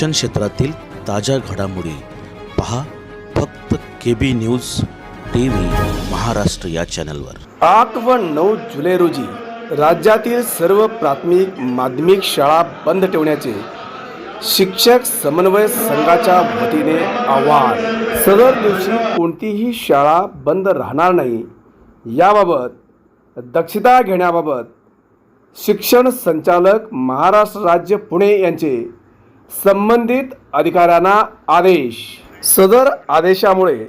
शिक्षण क्षेत्रातील ताज्या घडामोडी पहा फक्त K B news T V Maharashtra या चॅनलवर. आठ व नऊ जुलै रोजी राज्यातील सर्व प्राथमिक माध्यमिक शाळा बंद ठेवण्याचे शिक्षक समन्वय संघाच्या वतीने आवाहन. सदर दिवशी कोणतीही शाळा बंद राहणार नाही. याबाबत दक्षता घेण्याबाबत शिक्षण संचालक महाराष्ट्र राज्य पुणे यांचे संबंधित अधिकाऱ्यांना आदेश. सदर आदेशामुळे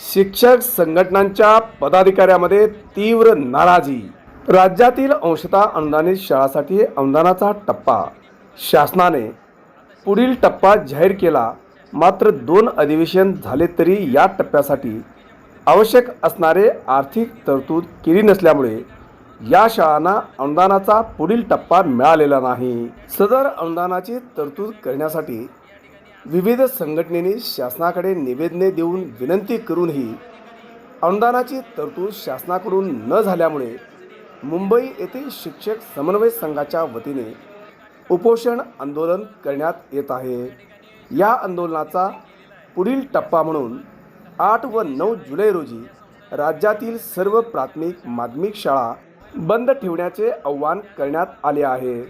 शिक्षक संघटनांच्या पदाधिकाऱ्यामध्ये तीव्र नाराजी. राज्यातील अंशतः अनुदानित शाळासाठी अनुदानाचा टप्पा. शासनाने पुढील टप्पा जाहीर केला. मात्र दोन अधिवेशन झाले तरी या टप्प्यासाठी आवश्यक असणारे आर्थिक तरतूद केली नसल्यामुळे या शाळांना अनुदानाचा पुढील टप्पा मिळालेला नाही. सदर अनुदानाची तरतूद करण्यासाठी विविध संघटनेने शासनाकडे निवेदने देऊन विनंती करूनही अनुदानाची तरतूद शासनाकडून न झाल्यामुळे मुंबई येथील शिक्षक समन्वय संघाच्या वतीने उपोषण आंदोलन करण्यात येत आहे. या आंदोलनाचा पुढील टप्पा म्हणून आठ व नऊ जुलै रोजी राज्यातील सर्व प्राथमिक माध्यमिक शाळा बंद ठेवण्याचे आव्हान करण्यात आले आहे.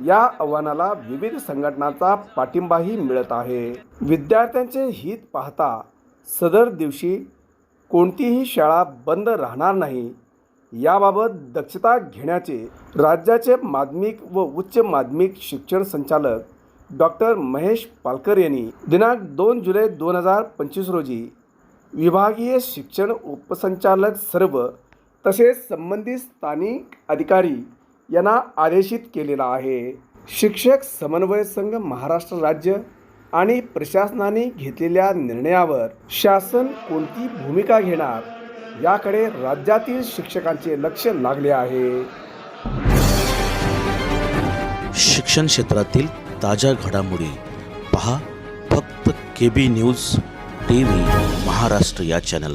या आव्हानाला विविध संघटनांचा पाठिंबाही मिळत आहे. विद्यार्थ्यांचे हित पाहता सदर दिवशी कोणतीही शाळा बंद राहणार नाही. याबाबत दक्षता घेण्याचे राज्याचे माध्यमिक व उच्च माध्यमिक शिक्षण संचालक डॉक्टर महेश पालकर यांनी दिनांक दोन जुलै दोन हजार पंचवीस रोजी विभागीय शिक्षण उपसंचालक सर्व तसेच संबंधित स्थानिक अधिकारी यांना आदेशित केलेला आहे. शिक्षक समन्वय संघ महाराष्ट्र राज्य आणि प्रशासनाने घेतलेल्या निर्णयावर शासन कोणती भूमिका घेणार याकडे राज्यातील शिक्षकांचे लक्ष लागले आहे. शिक्षण क्षेत्रातील ताज्या घडामोडी पहा. फक्त K B news T V Maharashtra या चॅनल